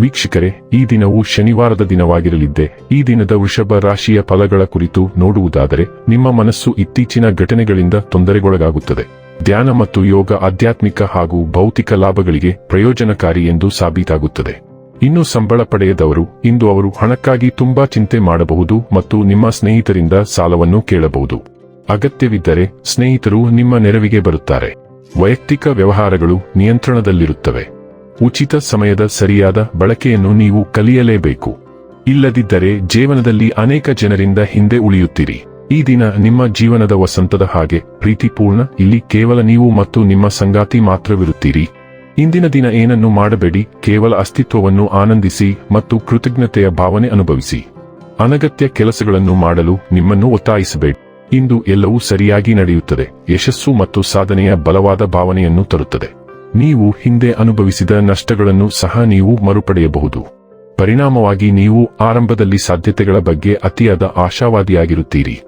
ವೀಕ್ಷಕರೇ, ಈ ದಿನವು ಶನಿವಾರದ ದಿನವಾಗಿರಲಿದ್ದೆ, ಈ ದಿನದ ವೃಷಭ ರಾಶಿಯ ಫಲಗಳ ಕುರಿತು ನೋಡುವುದಾದರೆ, ನಿಮ್ಮ ಮನಸ್ಸು ಇತ್ತೀಚಿನ ಘಟನೆಗಳಿಂದ ತೊಂದರೆಗೊಳಗಾಗುತ್ತದೆ. ಧ್ಯಾನ ಮತ್ತು ಯೋಗ ಆಧ್ಯಾತ್ಮಿಕ ಹಾಗೂ ಭೌತಿಕ ಲಾಭಗಳಿಗೆ ಪ್ರಯೋಜನಕಾರಿ ಎಂದು ಸಾಬೀತಾಗುತ್ತದೆ. ಇನ್ನು ಸಂಬಳ ಪಡೆಯದವರು, ಇಂದು ಅವರು ಹಣಕ್ಕಾಗಿ ತುಂಬಾ ಚಿಂತೆ ಮಾಡಬಹುದು ಮತ್ತು ನಿಮ್ಮ ಸ್ನೇಹಿತರಿಂದ ಸಾಲವನ್ನು ಕೇಳಬಹುದು. ಅಗತ್ಯವಿದ್ದರೆ, ಸ್ನೇಹಿತರು ನಿಮ್ಮ ನೆರವಿಗೆ ಬರುತ್ತಾರೆ. ವೈಯಕ್ತಿಕ ವ್ಯವಹಾರಗಳು ನಿಯಂತ್ರಣದಲ್ಲಿರುತ್ತವೆ. ಉಚಿತ ಸಮಯದ ಸರಿಯಾದ ಬಳಕೆಯನ್ನು ನೀವು ಕಲಿಯಲೇಬೇಕು. ಇಲ್ಲದಿದ್ದರೆ ಜೀವನದಲ್ಲಿ ಅನೇಕ ಜನರಿಂದ ಹಿಂದೆ ಉಳಿಯುತ್ತೀರಿ. ಈ ದಿನ ನಿಮ್ಮ ಜೀವನದ ವಸಂತದ ಹಾಗೆ ಪ್ರೀತಿಪೂರ್ಣ, ಇಲ್ಲಿ ಕೇವಲ ನೀವು ಮತ್ತು ನಿಮ್ಮ ಸಂಗಾತಿ ಮಾತ್ರವಿರುತ್ತೀರಿ. ಇಂದಿನ ದಿನ ಏನನ್ನು ಮಾಡಬೇಡಿ, ಕೇವಲ ಅಸ್ತಿತ್ವವನ್ನು ಆನಂದಿಸಿ ಮತ್ತು ಕೃತಜ್ಞತೆಯ ಭಾವನೆ ಅನುಭವಿಸಿ. ಅನಗತ್ಯ ಕೆಲಸಗಳನ್ನು ಮಾಡಲು ನಿಮ್ಮನ್ನು ಒತ್ತಾಯಿಸಬೇಡಿ. ಇಂದು ಎಲ್ಲವೂ ಸರಿಯಾಗಿ ನಡೆಯುತ್ತದೆ, ಯಶಸ್ಸು ಮತ್ತು ಸಾಧನೆಯ ಬಲವಾದ ಭಾವನೆಯನ್ನು ತರುತ್ತದೆ. ನೀವು ಹಿಂದೆ ಅನುಭವಿಸಿದ ನಷ್ಟಗಳನ್ನು ಸಹ ನೀವು ಮರುಪಡೆಯಬಹುದು. ಪರಿಣಾಮವಾಗಿ ನೀವು ಆರಂಭದಲ್ಲಿ ಸಾಧ್ಯತೆಗಳ ಬಗ್ಗೆ ಅತಿಯಾದ ಆಶಾವಾದಿಯಾಗಿರುತ್ತೀರಿ.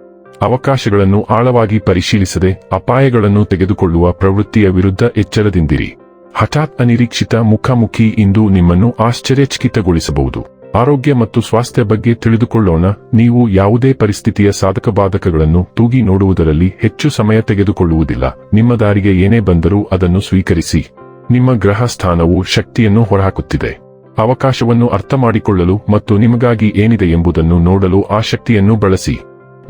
ಅವಕಾಶಗಳನ್ನು ಆಳವಾಗಿ ಪರಿಶೀಲಿಸದೆ ಅಪಾಯಗಳನ್ನು ತೆಗೆದುಕೊಳ್ಳುವ ಪ್ರವೃತ್ತಿಯ ವಿರುದ್ಧ ಎಚ್ಚರದಿಂದಿರಿ. ಹಠಾತ್ ಅನಿರೀಕ್ಷಿತ ಮುಖಾಮುಖಿ ಇಂದು ನಿಮ್ಮನ್ನು ಆಶ್ಚರ್ಯಚಕಿತಗೊಳಿಸಬಹುದು. ಆರೋಗ್ಯ ಮತ್ತು ಸ್ವಾಸ್ಥ್ಯ ಬಗ್ಗೆ ತಿಳಿದುಕೊಳ್ಳೋಣ. ನೀವು ಯಾವುದೇ ಪರಿಸ್ಥಿತಿಯ ಸಾಧಕ ಬಾಧಕಗಳನ್ನು ತೂಗಿ ನೋಡುವುದರಲ್ಲಿ ಹೆಚ್ಚು ಸಮಯ ತೆಗೆದುಕೊಳ್ಳುವುದಿಲ್ಲ. ನಿಮ್ಮ ದಾರಿಗೆ ಏನೇ ಬಂದರೂ ಅದನ್ನು ಸ್ವೀಕರಿಸಿ. ನಿಮ್ಮ ಗ್ರಹ ಸ್ಥಾನವು ಶಕ್ತಿಯನ್ನು ಹೊರಹಾಕುತ್ತಿದೆ. ಅವಕಾಶವನ್ನು ಅರ್ಥ ಮಾಡಿಕೊಳ್ಳಲು ಮತ್ತು ನಿಮಗಾಗಿ ಏನಿದೆ ಎಂಬುದನ್ನು ನೋಡಲು ಆ ಶಕ್ತಿಯನ್ನು ಬಳಸಿ.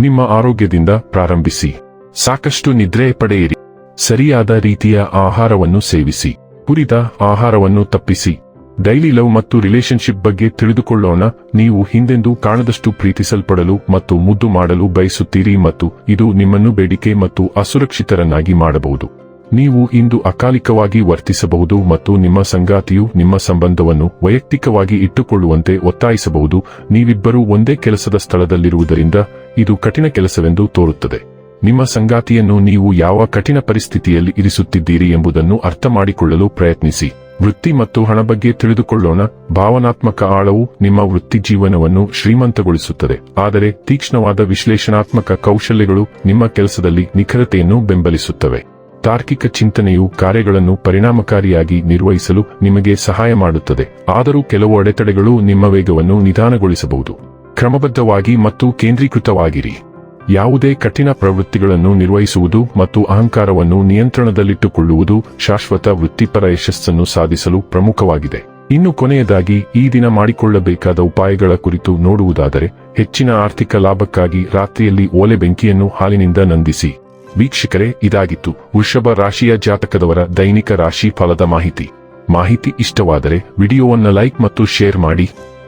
ನಿಮ್ಮ ಆರೋಗ್ಯದಿಂದ ಪ್ರಾರಂಭಿಸಿ. ಸಾಕಷ್ಟು ನಿದ್ರೆ ಪಡೆಯಿರಿ. ಸರಿಯಾದ ರೀತಿಯ ಆಹಾರವನ್ನು ಸೇವಿಸಿ. ಹುರಿದ ಆಹಾರವನ್ನು ತಪ್ಪಿಸಿ. ಡೈಲಿ ಲವ್ ಮತ್ತು ರಿಲೇಶನ್ಶಿಪ್ ಬಗ್ಗೆ ತಿಳಿದುಕೊಳ್ಳೋಣ. ನೀವು ಹಿಂದೆಂದೂ ಕಾಣದಷ್ಟು ಪ್ರೀತಿಸಲ್ಪಡಲು ಮತ್ತು ಮುದ್ದು ಮಾಡಲು ಬಯಸುತ್ತೀರಿ ಮತ್ತು ಇದು ನಿಮ್ಮನ್ನು ಬೇಡಿಕೆ ಮತ್ತು ಅಸುರಕ್ಷಿತರನ್ನಾಗಿ ಮಾಡಬಹುದು. ನೀವು ಇಂದು ಅಕಾಲಿಕವಾಗಿ ವರ್ತಿಸಬಹುದು ಮತ್ತು ನಿಮ್ಮ ಸಂಗಾತಿಯು ನಿಮ್ಮ ಸಂಬಂಧವನ್ನು ವೈಯಕ್ತಿಕವಾಗಿ ಇಟ್ಟುಕೊಳ್ಳುವಂತೆ ಒತ್ತಾಯಿಸಬಹುದು. ನೀವಿಬ್ಬರೂ ಒಂದೇ ಕೆಲಸದ ಸ್ಥಳದಲ್ಲಿರುವುದರಿಂದ ಇದು ಕಠಿಣ ಕೆಲಸವೆಂದು ತೋರುತ್ತದೆ. ನಿಮ್ಮ ಸಂಗಾತಿಯನ್ನು ನೀವು ಯಾವ ಕಠಿಣ ಪರಿಸ್ಥಿತಿಯಲ್ಲಿ ಇರಿಸುತ್ತಿದ್ದೀರಿ ಎಂಬುದನ್ನು ಅರ್ಥ ಮಾಡಿಕೊಳ್ಳಲು ಪ್ರಯತ್ನಿಸಿ. ವೃತ್ತಿ ಮತ್ತು ಹಣ ಬಗ್ಗೆ ತಿಳಿದುಕೊಳ್ಳೋಣ. ಭಾವನಾತ್ಮಕ ಆಳವು ನಿಮ್ಮ ವೃತ್ತಿ ಜೀವನವನ್ನು ಶ್ರೀಮಂತಗೊಳಿಸುತ್ತದೆ. ಆದರೆ ತೀಕ್ಷ್ಣವಾದ ವಿಶ್ಲೇಷಣಾತ್ಮಕ ಕೌಶಲ್ಯಗಳು ನಿಮ್ಮ ಕೆಲಸದಲ್ಲಿ ನಿಖರತೆಯನ್ನು ಬೆಂಬಲಿಸುತ್ತವೆ. ತಾರ್ಕಿಕ ಚಿಂತನೆಯು ಕಾರ್ಯಗಳನ್ನು ಪರಿಣಾಮಕಾರಿಯಾಗಿ ನಿರ್ವಹಿಸಲು ನಿಮಗೆ ಸಹಾಯ ಮಾಡುತ್ತದೆ. ಆದರೂ ಕೆಲವು ಅಡೆತಡೆಗಳು ನಿಮ್ಮ ವೇಗವನ್ನು ನಿಧಾನಗೊಳಿಸಬಹುದು. ಕ್ರಮಬದ್ಧವಾಗಿ ಮತ್ತು ಕೇಂದ್ರೀಕೃತವಾಗಿರಿ. ಯಾವುದೇ ಕಠಿಣ ಪ್ರವೃತ್ತಿಗಳನ್ನು ನಿರ್ವಹಿಸುವುದು ಮತ್ತು ಅಹಂಕಾರವನ್ನು ನಿಯಂತ್ರಣದಲ್ಲಿಟ್ಟುಕೊಳ್ಳುವುದು ಶಾಶ್ವತ ವೃತ್ತಿಪರ ಯಶಸ್ಸನ್ನು ಸಾಧಿಸಲು ಪ್ರಮುಖವಾಗಿದೆ. ಇನ್ನು ಕೊನೆಯದಾಗಿ, ಈ ದಿನ ಮಾಡಿಕೊಳ್ಳಬೇಕಾದ ಉಪಾಯಗಳ ಕುರಿತು ನೋಡುವುದಾದರೆ, ಹೆಚ್ಚಿನ ಆರ್ಥಿಕ ಲಾಭಕ್ಕಾಗಿ ರಾತ್ರಿಯಲ್ಲಿ ಓಲೆ ಬೆಂಕಿಯನ್ನು ಹಾಲಿನಿಂದ ನಂದಿಸಿ. ವೀಕ್ಷಕರೇ, ಇದಾಗಿತ್ತು ವೃಷಭ ರಾಶಿಯ ಜಾತಕದವರ ದೈನಿಕ ರಾಶಿ ಫಲದ ಮಾಹಿತಿ. ಮಾಹಿತಿ ಇಷ್ಟವಾದರೆ, ವಿಡಿಯೋವನ್ನು ಲೈಕ್ ಮತ್ತು ಶೇರ್ ಮಾಡಿ.